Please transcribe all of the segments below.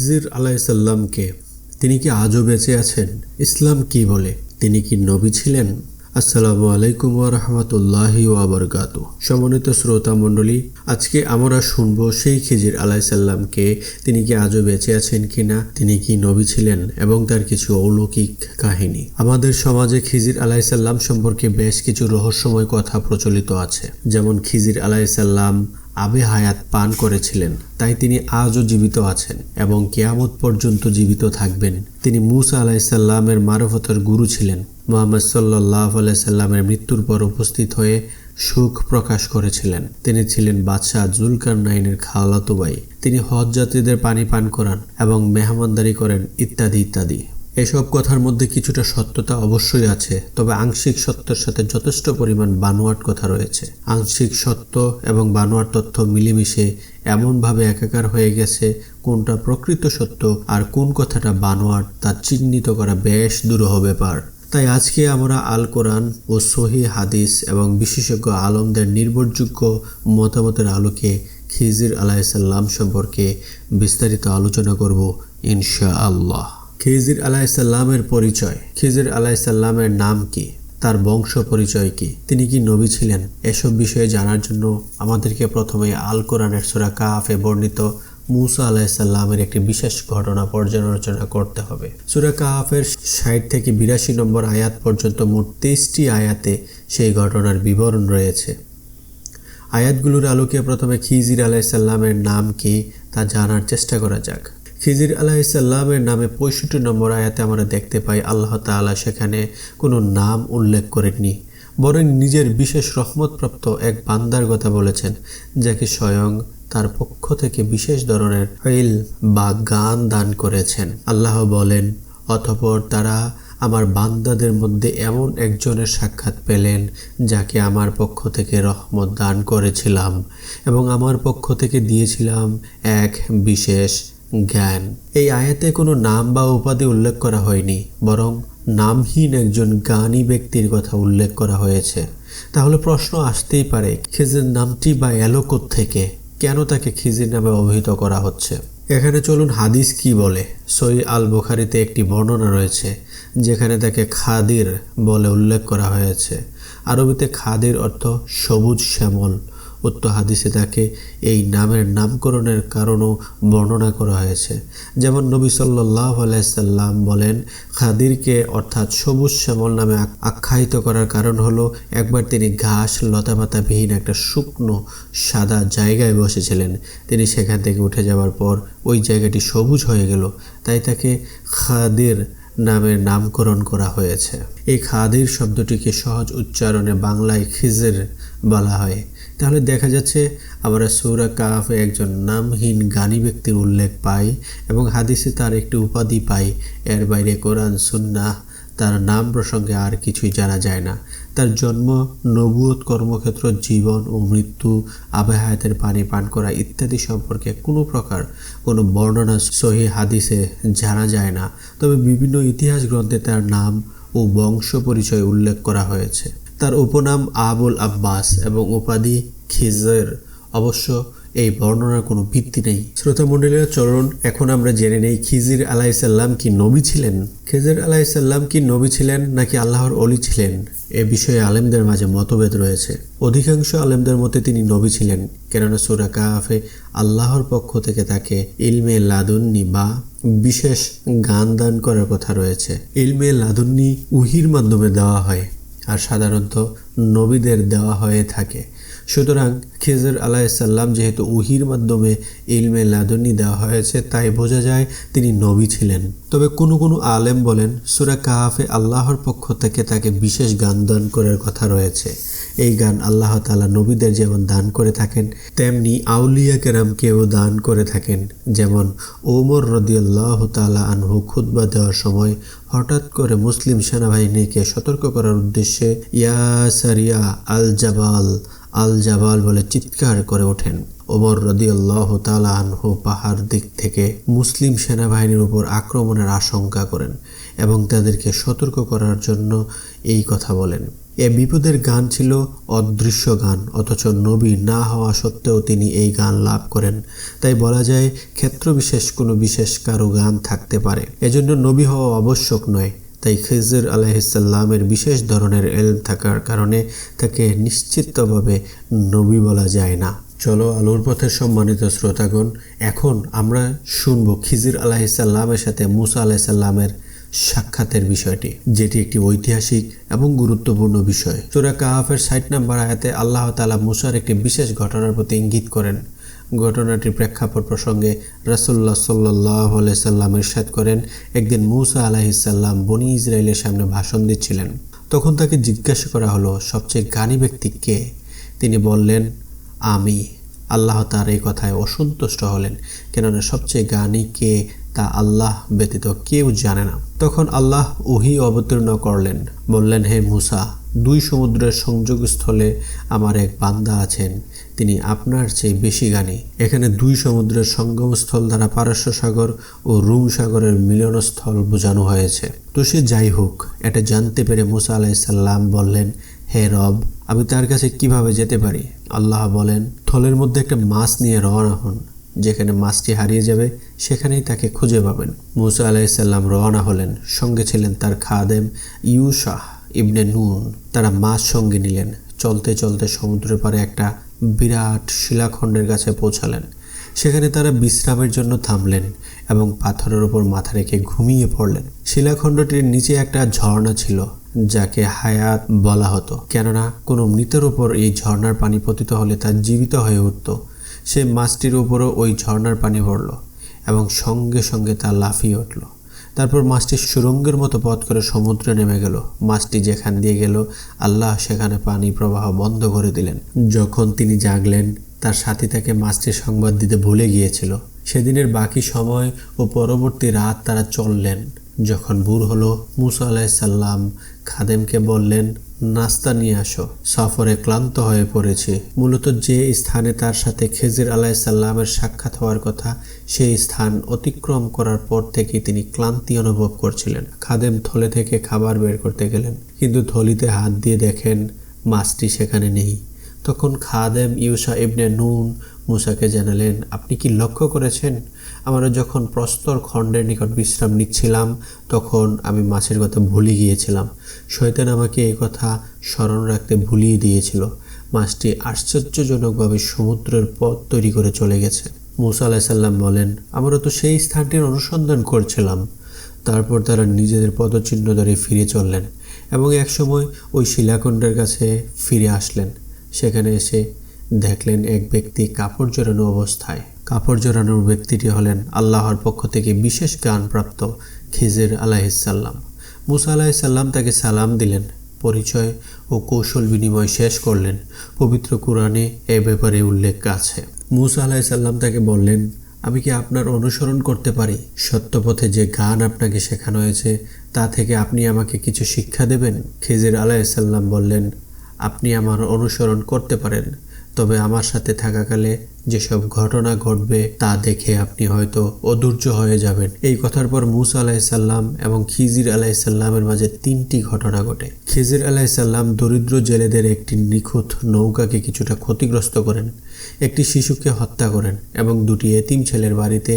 খিজির আলাইসাল্লামকে তিনি কি আজও বেঁচে আছেন? ইসলাম কি বলে? তিনি কি নবী ছিলেন? আসসালামু আলাইকুম রহমতুল্লাহি ওয়াবরকাত সমন্বিত শ্রোতা মণ্ডলী, আজকে আমরা শুনব সেই খিজির আলাইসাল্লামকে তিনি কি আজও বেঁচে আছেন কিনা? তিনি কি নবী ছিলেন? এবং তার কিছু অলৌকিক কাহিনী। আমাদের সমাজে খিজির আলাইসাল্লাম সম্পর্কে বেশ কিছু রহস্যময় কথা প্রচলিত আছে। যেমন খিজির আলাইসাল্লাম আবে হায়াত পান করেছিলেন। তাই তিনি আজও জীবিত আছেন এবং কেয়ামত পর্যন্ত জীবিত থাকবেন। তিনি মুসা আলাইসাল্লামের মারফতের গুরু ছিলেন। মোহাম্মদ সাল্লাহ আলাইসাল্লামের মৃত্যুর পর উপস্থিত হয়ে সুখ প্রকাশ করেছিলেন। তিনি ছিলেন বাদশাহ জুলকার নাইনের খাওয়ালাতোবাই তিনি হজ যাত্রীদের পানি পান করান এবং মেহমানদারি করেন ইত্যাদি ইত্যাদি। এসব কথার মধ্যে কিছুটা সত্যতা অবশ্যই আছে, তবে আংশিক সত্যের সাথে যথেষ্ট পরিমাণ বানোয়াট কথা রয়েছে। আংশিক সত্য এবং বানোয়াট তথ্য মিলেমিশে এমনভাবে একাকার হয়ে গেছে, কোনটা প্রকৃত সত্য আর কোন কথাটা বানোয়াট তা চিহ্নিত করা বেশ দুরূহ ব্যাপার। তাই আজকে আমরা আল কোরআন ও সহি হাদিস এবং বিশেষজ্ঞ আলমদের নির্ভরযোগ্য মতামতের আলোকে খিজির আলাহিসাল্লাম সম্পর্কে বিস্তারিত আলোচনা করব ইনশা আল্লাহ খিজির আলাইসাল্লামের পরিচয়। খিজির আলাইসাল্লামের নাম কি? তার বংশ পরিচয় কি? তিনি কি নবী ছিলেন? এসব বিষয়ে জানার জন্য আমাদেরকে প্রথমে আল কোরআনের সুরা কাফে বর্ণিত মুসা আলাহিসাল্লামের একটি বিশেষ ঘটনা পর্যালোচনা করতে হবে। সুরা কাহাফের ষাট থেকে বিরাশি নম্বর আয়াত পর্যন্ত মোট তেইশটি আয়াতে সেই ঘটনার বিবরণ রয়েছে। আয়াতগুলোর আলোকে প্রথমে খিজির আলাইসাল্লামের নাম কি তা জানার চেষ্টা করা যাক। খিজির আলাহিসাল্লামের নামে পঁয়ষট্টি নম্বর আয়াতে আমরা দেখতে পাই, আল্লাহ তাআলা সেখানে কোনো নাম উল্লেখ করেননি, বরং নিজের বিশেষ রহমতপ্রাপ্ত এক বান্দার কথা বলেছেন, যাকে স্বয়ং তার পক্ষ থেকে বিশেষ ধরনের ইল বা গান দান করেছেন। আল্লাহ বলেন, অতপর তারা আমার বান্দাদের মধ্যে এমন একজনের সাক্ষাৎ পেলেন, যাকে আমার পক্ষ থেকে রহমত দান করেছিলাম এবং আমার পক্ষ থেকে দিয়েছিলাম এক বিশেষ জ্ঞান। এই আয়াতে কোনো নাম বা উপাধি উল্লেখ করা হয়নি, বরং নামহীন একজন জ্ঞানী ব্যক্তির কথা উল্লেখ করা হয়েছে। তাহলে প্রশ্ন আসতেই পারে, খিজির নামটি বা এলো থেকে কেন তাকে খিজির নামে অভিহিত করা হচ্ছে? এখানে চলুন হাদিস কি বলে। সই আল বুখারিতে একটি বর্ণনা রয়েছে, যেখানে তাকে খাদির বলে উল্লেখ করা হয়েছে। আরবিতে খাদির অর্থ সবুজ শ্যামল। উক্ত হাদিসে তাকে এই নামের নামকরণের কারণও বর্ণনা করা হয়েছে। যেমন নবী সাল্লাহ আলাইসাল্লাম বলেন, খাদিরকে অর্থাৎ সবুজ শ্যামল নামে আখ্যায়িত করার কারণ হলো, একবার তিনি ঘাস, লতাপাতাবিহীন একটা শুকনো, সাদা জায়গায় বসেছিলেন। তিনি সেখান থেকে উঠে যাওয়ার পর ওই জায়গাটি সবুজ হয়ে গেল। তাই তাকে খাদির নামের নামকরণ করা হয়েছে। এই খাদির শব্দটিকে সহজ উচ্চারণে বাংলায় খিজের বলা হয়। তাহলে দেখা যাচ্ছে আমরা সৌরা কাফ একজন নামহীন জ্ঞানী ব্যক্তির উল্লেখ পাই এবং হাদিসে তার একটি উপাধি পাই এর বাইরে কোরআন সুন্না তার নাম প্রসঙ্গে আর কিছুই জানা যায় না। তার জন্ম, নবুয়ত, কর্মক্ষেত্র, জীবন ও মৃত্যু আবহায়াতের পানি পান করা ইত্যাদি সম্পর্কে কোনো প্রকার কোনো বর্ণনা সহি হাদিসে জানা যায় না। তবে বিভিন্ন ইতিহাস গ্রন্থে তার নাম ও বংশ পরিচয় উল্লেখ করা হয়েছে। তার উপনাম আবুল আব্বাস এবং উপাধি খিজের। অবশ্য এই বর্ণনার কোনো ভিত্তি নেই। শ্রোতা মন্ডলীয় চরণ এখন আমরা জেনে নেই খিজির আলাইসাল্লাম কি নবী ছিলেন? খিজির আলাইসাল্লাম কি নবী ছিলেন নাকি আল্লাহর অলি ছিলেন? এ বিষয়ে আলেমদের মাঝে মতভেদ রয়েছে। অধিকাংশ আলেমদের মতে তিনি নবী ছিলেন, কেননা সুরা কাহাফে আল্লাহর পক্ষ থেকে তাকে ইলমে লাদুন্নি বা বিশেষ গান দান করার কথা রয়েছে। ইলমে লাদুন্নি উহির মাধ্যমে দেওয়া হয়। আর সাধারণত নবীদের দেওয়া হয়ে থাকে। সুতরাং খেজর আলাইসাল্লাম যেহেতু উহির মাধ্যমে ইলমে লাদনী দেওয়া হয়েছে, তাই বোঝা যায় তিনি নবী ছিলেন। তবে কোনো কোনো আলেম বলেন, সুরা কাহাফে আল্লাহর পক্ষ থেকে তাকে বিশেষ গান দান করার কথা রয়েছে। এই গান আল্লাহ তালা নবীদের যেমন দান করে থাকেন, তেমনি আউলিয়া কেরামকেও দান করে থাকেন। যেমন ওমর রদিয়াল্লাহ তালা আনহু খুদ্া দেওয়ার সময় হঠাৎ করে মুসলিম সেনাবাহিনীকে সতর্ক করার উদ্দেশ্যে ইয়া সারিয়া আল জাবাল আল জাবাল বলে চিৎকার করে ওঠেন। ওমর রদিয়াল্লাহ তালা আনহু পাহাড় দিক থেকে মুসলিম সেনাবাহিনীর উপর আক্রমণের আশঙ্কা করেন এবং তাদেরকে সতর্ক করার জন্য এই কথা বলেন। এ বিপদের গান ছিল অদৃশ্য গান, অথচ নবী না হওয়া সত্ত্বেও তিনি এই গান লাভ করেন। তাই বলা যায় ক্ষেত্রবিশেষ কোনো বিশেষ কারও গান থাকতে পারে। এজন্য নবী হওয়া আবশ্যক নয়। তাই খিজর আলাইসাল্লামের বিশেষ ধরনের এলম থাকার কারণে তাকে নিশ্চিতভাবে নবী বলা যায় না। চলো আলোর পথের সম্মানিত শ্রোতাগণ, এখন আমরা শুনব খিজির আলাহিসাল্লামের সাথে মুসা আলাহিসাল্লামের সাক্ষাতের বিষয়টি, যেটি একটি ঐতিহাসিক এবং গুরুত্বপূর্ণ বিষয়। সুরা কাহাফের ষাট নাম্বার আয়াতে আল্লাহ তালা মুসার একটি বিশেষ ঘটনার প্রতি ইঙ্গিত করেন। ঘটনাটির প্রেক্ষাপট প্রসঙ্গে রাসুল্লাহ সাল্লাহ সাল্লাম ইরশাদ করেন, একদিন মুসা আলাহিসাল্লাম বনি ইসরায়েলের সামনে ভাষণ দিচ্ছিলেন। তখন তাকে জিজ্ঞাসা করা হলো, সবচেয়ে জ্ঞানী ব্যক্তি কে? তিনি বললেন, আমি। আল্লাহ তার এই কথায় অসন্তুষ্ট হলেন, কেননা সবচেয়ে জ্ঞানী কে তা আল্লাহ ব্যতীত কেউ জানে না। তখন আল্লাহ ওহি অবতীর্ণ করলেন, বললেন, হে মুসা, দুই সমুদ্রের সংযোগস্থলে আমার এক বান্দা আছেন, তিনি আপনার চেয়ে বেশি জ্ঞানী। এখানে দুই সমুদ্রের সঙ্গমস্থল দ্বারা পারস্য সাগর ও রুম সাগরের মিলনস্থল বোঝানো হয়েছে। তো সে যাই হোক, এটা জানতে পেরে মুসা আলাইসাল্লাম বললেন, হে রব, আমি তার কাছে কীভাবে যেতে পারি? আল্লাহ বলেন, থলের মধ্যে একটা মাছ নিয়ে রওনা হন যেখানে মাছটি হারিয়ে যাবে, সেখানেই তাকে খুঁজে পাবেন। মুসা আলাইসাল্লাম রওনা হলেন, সঙ্গে ছিলেন তার খাদেম ইউশাহ ইবনে নুন। তারা মাছ সঙ্গে নিলেন, চলতে চলতে সমুদ্রের পারে একটা বিরাট শিলাখণ্ডের কাছে পৌঁছালেন। সেখানে তারা বিশ্রামের জন্য থামলেন এবং পাথরের ওপর মাথা রেখে ঘুমিয়ে পড়লেন। শিলাখণ্ডটির নিচে একটা ঝর্ণা ছিল, যাকে হায়াত বলা হতো। কেননা, কোনো মৃতের ওপর এই ঝর্ণার পানি পতিত হলে তা জীবিত হয়ে উঠত। সে মাছটির উপরও ওই ঝর্ণার পানি পড়ল এবং সঙ্গে সঙ্গে তা লাফিয়ে উঠল। তারপর মাছটি সুরঙ্গের মতো পথ করে সমুদ্রে নেমে গেল। মাছটি যেখান দিয়ে গেল, আল্লাহ সেখানে পানি প্রবাহ বন্ধ করে দিলেন। যখন তিনি জাগলেন, তার সাথী তাকে মাছটির সংবাদ দিতে ভুলে গিয়েছিল। সেদিনের বাকি সময় ও পরবর্তী রাত তারা চললেন। যখন ভোর হলো, মুসা আলাইসাল্লাম খাদেমকে বললেন, নাস্তা নিয়ে আসো। সফরে ক্লান্ত হয়ে পড়েছি। মূলত যে স্থানে তার সাথে খেজির আলাইসাল্লামের সাক্ষাৎ হওয়ার কথা, সেই স্থান অতিক্রম করার পর থেকে তিনি ক্লান্তি অনুভব করছিলেন। খাদেম থলে থেকে খাবার বের করতে গেলেন, কিন্তু থলিতে হাত দিয়ে দেখেন মাছটি সেখানে নেই। তখন খাদেম ইউসা ইবনে নুন মুসাকে জানালেন, আপনি কি লক্ষ্য করেছেন আমরা যখন প্রস্তর খণ্ডের নিকট বিশ্রাম নিচ্ছিলাম, তখন আমি মাছের কথা ভুলে গিয়েছিলাম। শয়তান আমাকে এই কথা স্মরণ রাখতে ভুলিয়ে দিয়েছিল। মাছটি আশ্চর্যজনকভাবে সমুদ্রের পথ তৈরি করে চলে গেছে। মুসা আলাহিসাল্লাম বলেন, আমরা তো সেই স্থানটির অনুসন্ধান করছিলাম। তারপর তারা নিজেদের পদচিহ্ন ধরে ফিরে চললেন এবং একসময় ওই শিলাখণ্ডের কাছে ফিরে আসলেন। সেখানে এসে দেখলেন এক ব্যক্তি কাপড় জড়ানো অবস্থায়। কাপড় জড়ানোর ব্যক্তিটি হলেন আল্লাহর পক্ষ থেকে বিশেষ জ্ঞান প্রাপ্ত খিজির আলাহিসাল্লাম মুসা আলাহিসাল্লাম তাকে সালাম দিলেন, পরিচয় ও কৌশল বিনিময় শেষ করলেন। পবিত্র কোরআনে এ ব্যাপারে উল্লেখ আছে। মুসা আলাহিসাল্লাম তাকে বললেন, আমি কি আপনার অনুসরণ করতে পারি? সত্যপথে যে গান আপনাকে শেখানো হয়েছে, তা থেকে আপনি আমাকে কিছু শিক্ষা দেবেন? খিজির আলাহিসাল্লাম বললেন, আপনি আমার অনুসরণ করতে পারেন। তবে আমার সাথে থাকাকালে যেসব ঘটনা ঘটবে তা দেখে আপনি হয়তো অধৈর্য হয়ে যাবেন। এই কথার পর মুসা আলাহিসাল্লাম এবং খিজির আলাহিসাল্লামের মাঝে তিনটি ঘটনা ঘটে। খিজির আলাহিসাল্লাম দরিদ্র জেলেদের একটি নিখুঁত নৌকাকে কিছুটা ক্ষতিগ্রস্ত করেন, একটি শিশুকে হত্যা করেন এবং দুটি এতিম ছেলের বাড়িতে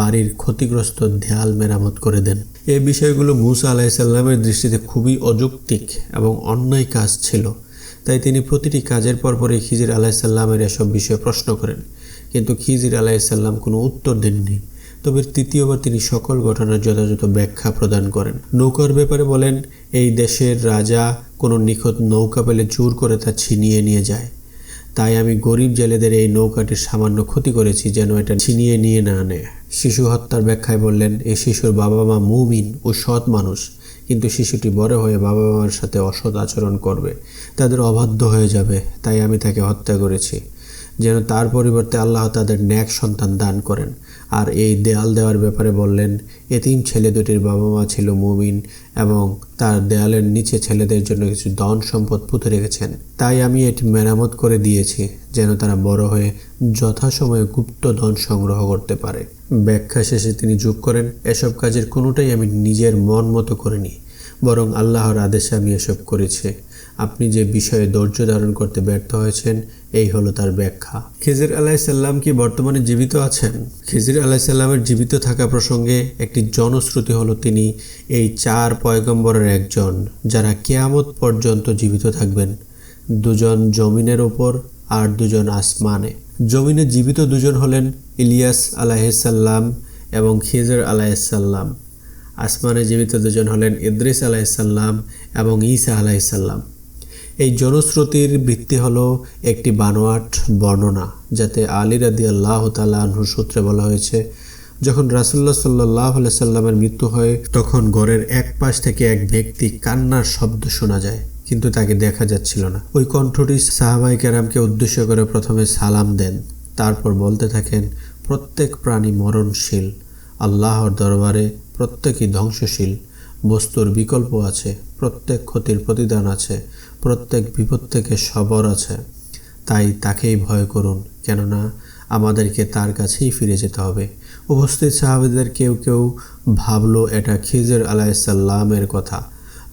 বাড়ির ক্ষতিগ্রস্ত দেয়াল মেরামত করে দেন। এই বিষয়গুলো মুসা আলাহিসাল্লামের দৃষ্টিতে খুবই অযৌক্তিক এবং অন্যায় কাজ ছিল। তাই তিনি প্রতিটি কাজের পরপরই খিজির আলাহিসাল্লামের এসব বিষয়ে প্রশ্ন করেন। কিন্তু খিজির আলাহিসাল্লাম কোনো উত্তর দেননি। তবে তৃতীয়বার তিনি সকল ঘটনার যথাযথ ব্যাখ্যা প্রদান করেন। নৌকার ব্যাপারে বলেন, এই দেশের রাজা কোনো নিখুঁত নৌকা পেলে জোর করে তা ছিনিয়ে নিয়ে যায়। তাই আমি গরিব জেলেদের এই নৌকাটির সামান্য ক্ষতি করেছি যেন এটা ছিনিয়ে নিয়ে না নেয়। শিশু হত্যার ব্যাখ্যায় বললেন এই শিশুর বাবা মা মুমিন ও সৎ মানুষ। কিন্তু শিশুটি বড় হয়ে বাবা মার সাথে অসৎ আচরণ করবে। তাদের অবাধ্য হয়ে যাবে, তাই আমি তাকে হত্যা করেছি। যেন তার পরিবর্তে আল্লাহ তাদের ন্যাক সন্তান দান করেন। আর এই দেয়াল দেওয়ার ব্যাপারে বললেন, এতিম ছেলে দুটির বাবা মা ছিল মুমিন এবং তার দেয়ালের নিচে ছেলেদের জন্য কিছু ধন সম্পদ পুঁতে রেখেছেন। তাই আমি এটি মেরামত করে দিয়েছি, যেন তারা বড় হয়ে যথাসময়ে গুপ্ত ধন সংগ্রহ করতে পারে। ব্যাখ্যা শেষে তিনি যোগ করেন, এসব কাজের কোনোটাই আমি নিজের মন মতো করিনি, বরং আল্লাহর আদেশে আমি এসব করেছি। আপনি যে বিষয়ে ধৈর্য ধারণ করতে ব্যর্থ হয়েছেন, এই হলো তার ব্যাখ্যা। খিজির আলাইসাল্লাম কি বর্তমানে জীবিত আছেন? খিজির আলাইসাল্লামের জীবিত থাকা প্রসঙ্গে একটি জনশ্রুতি হলো তিনি এই চার পয়গম্বরের একজন, যারা কেয়ামত পর্যন্ত জীবিত থাকবেন। দুজন জমিনের ওপর আর দুজন আসমানে। জমিনে জীবিত দুজন হলেন ইলিয়াস আলাহিসাল্লাম এবং খিজর আলাহিসাল্লাম আসমানে জীবিত দুজন হলেন ইদ্রিস আলাহিসাল্লাম এবং ঈসা আলাহিসাল্লাম এই জনশ্রুতির ভিত্তি হলো একটি বানোয়াট বর্ণনা, যাতে আলী রাদি আল্লাহ তালাহুর সূত্রে বলা হয়েছে, যখন রাসুল্লাহ সাল্লাহ সাল্লামের মৃত্যু হয়, তখন ঘরের এক পাশ থেকে এক ব্যক্তি কান্নার শব্দ শোনা যায়, কিন্তু তাকে দেখা যাচ্ছিল না। ওই কণ্ঠটি সাহাবাই কেরামকে উদ্দেশ্য করে প্রথমে সালাম দেন, তারপর বলতে থাকেন, প্রত্যেক প্রাণী মরণশীল, আল্লাহর দরবারে প্রত্যেকই ধ্বংসশীল, বস্তুর বিকল্প আছে, প্রত্যেক ক্ষতির প্রতিদান আছে প্রত্যেক বিপদ থেকে সবর আছে। তাই তাকেই ভয় করুন, কেননা আমাদেরকে তার কাছেই ফিরে যেতে হবে। উপস্থিত সাহাবিদের কেউ কেউ ভাবলো, এটা খিজর আলাইসাল্লামের কথা।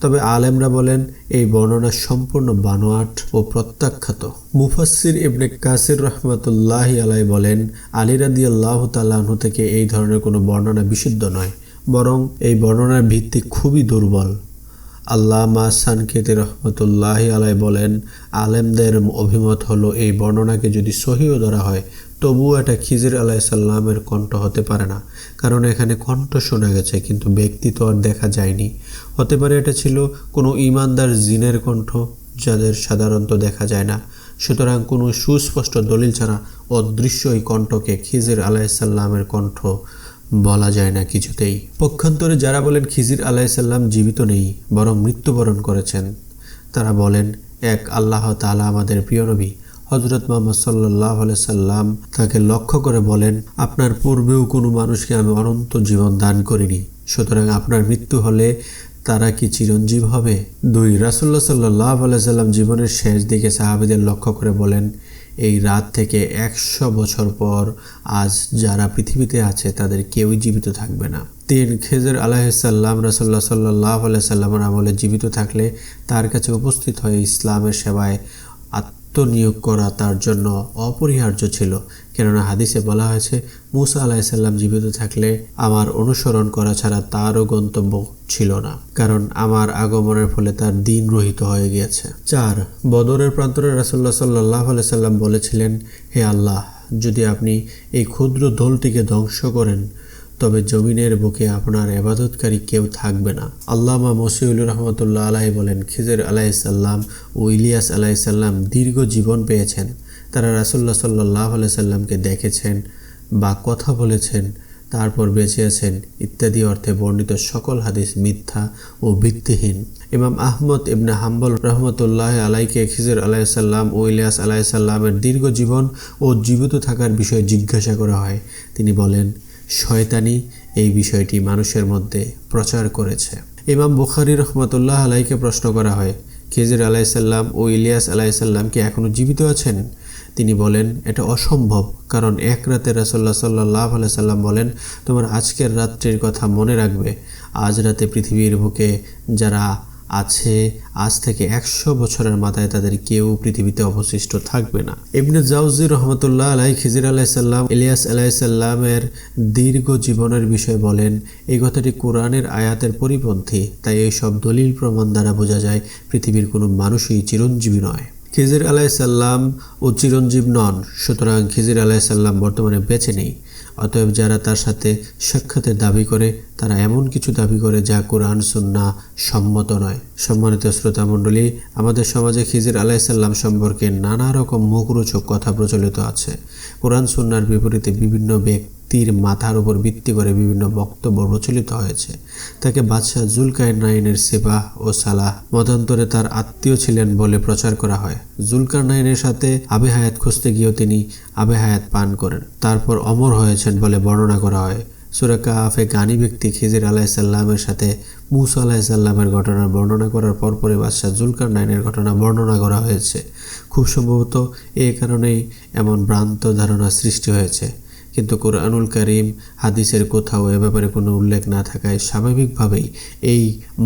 তবে আলেমরা বলেন, এই বর্ণনা সম্পূর্ণ বানোয়াট ও প্রত্যাখ্যাত। মুফাসির ইবনে কাসির রহমতুল্লাহ আলাই বলেন, আলী রাদি আল্লাহ তাল্লাহ্ন থেকে এই ধরনের কোনো বর্ণনা বিশুদ্ধ নয়, বরং এই বর্ণনার ভিত্তি খুবই দুর্বল। আল্লামা সানকেতে রহমতুল্লাহ আলাই বলেন, আলেমদের অভিমত হলো এই বর্ণনাকে যদি সহিও ধরা হয়, তবুও এটা খিজির আলাইসাল্লামের কণ্ঠ হতে পারে না। কারণ এখানে কণ্ঠ শোনা গেছে, কিন্তু ব্যক্তি তো আর দেখা যায়নি। হতে পারে এটা ছিল কোনো ইমানদার জিনের কণ্ঠ, যাদের সাধারণত দেখা যায় না। সুতরাং কোনো সুস্পষ্ট দলিল ছাড়া অদৃশ্য এই কণ্ঠকে খিজির আলাইসাল্লামের কণ্ঠ বলা যায় না কিছুতেই। পক্ষান্তরে যারা বলেন খিজির আলাইসাল্লাম জীবিত নেই, বরং মৃত্যুবরণ করেছেন, তারা বলেন, এক আল্লাহ তালা আমাদের প্রিয় নবী হজরত মোহাম্মদ সাল্লাহ সাল্লাম তাকে লক্ষ্য করে বলেন, আপনার পূর্বেও কোনো মানুষকে আমি অনন্ত জীবন দান করিনি, সুতরাং আপনার মৃত্যু হলে তারা কি চিরঞ্জীব হবে? দুই রাসুল্লাহ সাল্লাহ সাল্লাম জীবনের শেষ দিকে সাহাবিদের লক্ষ্য করে বলেন এই রাত থেকে একশো বছর পর আজ যারা পৃথিবীতে আছে, তাদের কেউই জীবিত থাকবে না। তিন খেজর আলাহিসাল্লাম রাসল্লা সাল্লাহ আলাইসাল্লামের আমলে জীবিত থাকলে তার কাছে উপস্থিত হয়ে ইসলামের সেবায় আত্মনিয়োগ করা তার জন্য অপরিহার্য ছিল। কেননা হাদিসে বলা হয়েছে, মুসা আলাহিসাল্লাম জীবিত থাকলে আমার অনুসরণ করা ছাড়া তারও গন্তব্য ছিল না। কারণ আমার আগমনের ফলে তার দিন রহিত হয়ে গিয়েছে। চার, বদরের প্রান্তরে রাসুল্লাহ সাল্লাহ সাল্লাম বলেছিলেন, হে আল্লাহ, যদি আপনি এই ক্ষুদ্র দলটিকে ধ্বংস করেন তবে জমিনের বুকে আপনার এবাদতকারী কেউ থাকবে না। আল্লামা মসিউল রহমতুল্লাহ আলাহি বলেন, খিজর আলাইসাল্লাম ও ইলিয়াস আলাইসাল্লাম দীর্ঘ জীবন পেয়েছেন। তারা রাসুল্লাহ সাল্লাহ সাল্লামকে দেখেছেন বা কথা বলেছেন, তারপর বেঁচে আছেন ইত্যাদি অর্থে বর্ণিত সকল হাদিস মিথ্যা ও ভিত্তিহীন। ইমাম আহমদ ইবনে হাম্বল রহমতুল্লাহ আলাইকে খিজর আলাইসাল্লাম ও ইলিয়াস আলাইসাল্লামের দীর্ঘ জীবন ও জীবিত থাকার বিষয়ে জিজ্ঞাসা করা হয়। তিনি বলেন শয়তানি এই বিষয়টি মানুষের মধ্যে প্রচার করেছে। ইমাম বুখারি রহমতুল্লাহ আলাইকে প্রশ্ন করা হয়, খিজির আলাইসাল্লাম ও ইলিয়াস আলাইসাল্লাম কি এখনও জীবিত আছেন? তিনি বলেন, এটা অসম্ভব, কারণ এক রাতে রাসল্লাহ সাল্লাহ সাল্লাম বলেন, তোমার আজকের রাত্রির কথা মনে রাখবে। আজ রাতে পৃথিবীর বুকে যারা আছে, আজ থেকে একশো বছরের মাথায় তাদের কেউ পৃথিবীতে অবশিষ্ট থাকবে না। ইবনে জাউজি রহমতুল্লাহ আলাই খিজির আলাইসাল্লাম ইলিয়াস আলাইসাল্লামের দীর্ঘ জীবনের বিষয়ে বলেন, এই কথাটি কোরআনের আয়াতের পরিপন্থী, তাই এই সব দলিল প্রমাণ দ্বারা বোঝা যায় পৃথিবীর কোনো মানুষই চিরঞ্জীবী নয়। খিজির আলাইসাল্লাম ও চিরঞ্জীব নন, সুতরাং খিজির আলাইসাল্লাম বর্তমানে বেঁচে নেই। অতএব যারা তার সাথে সাক্ষাতের দাবি করে, তারা এমন কিছু দাবি করে যা কোরআন সুন্না সম্মত নয়। সম্মানিত শ্রোতা মণ্ডলী, আমাদের সমাজে খিজির আলাইসাল্লাম সম্পর্কে নানা রকম মুখরোচক কথা প্রচলিত আছে। কোরআন সুন্নার বিপরীতে বিভিন্ন ব্যক্তির মাথার উপর ভিত্তি করে বিভিন্ন বক্তব্য প্রচলিত হয়েছে। তাকে বাদশাহ জুলকায় নাইনের সেবা ও সালাহ মতান্তরে তার আত্মীয় ছিলেন বলে প্রচার করা হয়। জুলকার নাইনের সাথে আবে হায়াত খুঁজতে গিয়েও তিনি আবে হায়াত পান করেন। তারপর অমর হয়েছেন বলে বর্ণনা করা হয়। সুরাকা আফে গানি ব্যক্তি খিজির আলাহিসাল্লামের সাথে মুসা আলাহিসাল্লামের ঘটনার বর্ণনা করার পরপরে বাদশাহ জুলকার নাইনের ঘটনা বর্ণনা করা হয়েছে। খুব সম্ভবত এ কারণেই এমন ভ্রান্ত ধারণা সৃষ্টি হয়েছে। কিন্তু কোরআনুল করিম হাদিসের কোথাও এ ব্যাপারে কোনো উল্লেখ না থাকায় স্বাভাবিকভাবেই এই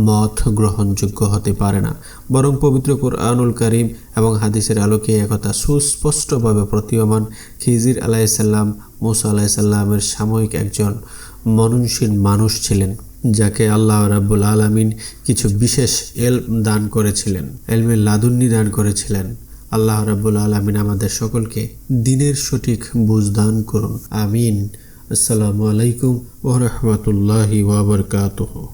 মত গ্রহণযোগ্য হতে পারে না। বরং পবিত্র কোরআনুল করিম এবং হাদিসের আলোকে একথা সুস্পষ্টভাবে প্রতীয়মান খিজির আলাইসাল্লাম মুসা আলাইসাল্লামের সাময়িক একজন মননশীল মানুষ ছিলেন, যাকে আল্লাহ রাব্বুল আলামিন কিছু বিশেষ এল দান করেছিলেন এলমে লাদুন্নি দান করেছিলেন। আল্লাহ রাবুল আলমিন আমাদের সকলকে দিনের সঠিক বুঝ দান করুন। আমিন। আসসালামু আলাইকুম ওরহমতুল্লাহি রাহমাতুল্লাহি ওয়া বারাকাতুহু।